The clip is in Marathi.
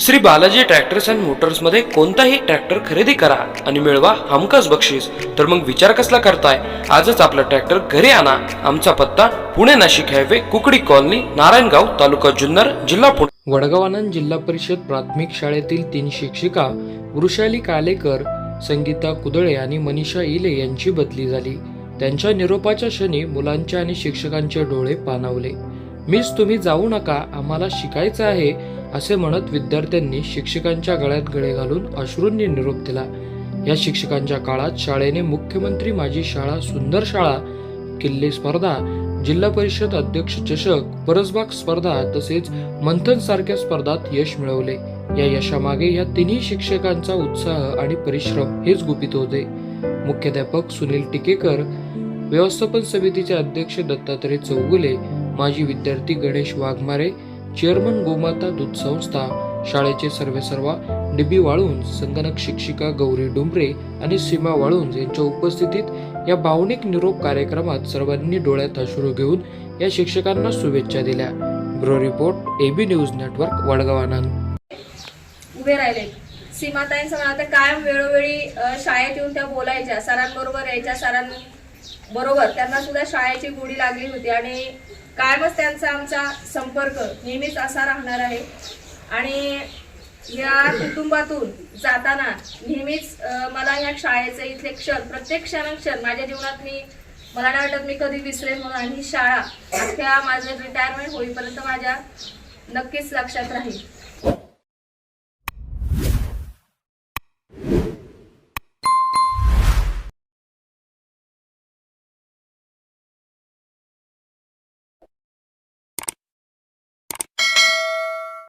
श्री बालाजी ट्रॅक्टर्स अँड मोटर्समध्ये कोणताही ट्रॅक्टर खरेदी करा आणि मिळवा हमखास बक्षीस. तर मग विचार कसला करताय? आजच आपला ट्रॅक्टर घरी आणा. आमचा पत्ता पुणे नाशिक हायवे कुकडी कॉलनी नारायणगाव तालुका जुन्नर जिल्हा पुणे. वडगाव आनंद जिल्हा परिषद प्राथमिक शाळेतील तीन शिक्षिका वृषाली कालेकर संगीता कुदळे आणि मनीषा इले यांची बदली झाली. त्यांच्या निरोपाच्या क्षणी मुलांचे आणि शिक्षकांचे डोळे पाणावले. मिस तुम्ही जाऊ नका. आम्हाला शिकायचं आहे. असे म्हणत विद्यार्थ्यांनी शिक्षकांच्या गळ्यात गळे घालून अश्रूंनी निरोप दिला. या शिक्षकांच्या काळात शाळेने मुख्यमंत्री माझी शाळा सुंदर शाळा किल्ले स्पर्धा जिल्हा परिषद अध्यक्ष चषक परसबाग स्पर्धा तसेच मंथन सारख्या स्पर्धात यश मिळवले. या यशामागे या तिन्ही शिक्षकांचा उत्साह आणि परिश्रम हेच गुपित होते. मुख्याध्यापक सुनील टिकेकर व्यवस्थापन समितीचे अध्यक्ष दत्तात्रय चौगुले माजी विद्यार्थी गणेश वाघमारे चेअरमन गोमाता दूध संस्था शाळेचे सर्वेसर्वा डीबी वाळुंज संगणक शिक्षिका गौरी डुंबरे आणि सीमा वाळुंज यांच्या उपस्थितीत या भावनिक निरोप कार्यक्रमात सर्वांनी डोळ्यात अश्रू घेऊन या शिक्षकांना शुभेच्छा दिल्या. Bureau report AB news network Vadgaon Anand. उभे राहिले. सीमाताईंचं मला आता कायम वेळोवेळी शाळेत येऊन त्या बोलायच्या. सरांबरोबर यायच्या सरांबरोबर त्यांना सुद्धा शाळेची गोडी लागली होती आणि कायमच त्यांचा आमचा संपर्क नेहमीच असा राहणार आहे. आणि या कुटुंबातून जाताना नेहमीच मला या शाळेचे इथले क्षण प्रत्येक क्षण क्षण माझ्या जीवनात मी मला नाही वाटत मी कधी विसरेन म्हणून आणि ही शाळा अख्ख्या माझं रिटायरमेंट होईपर्यंत माझ्या नक्कीच लक्षात राहील.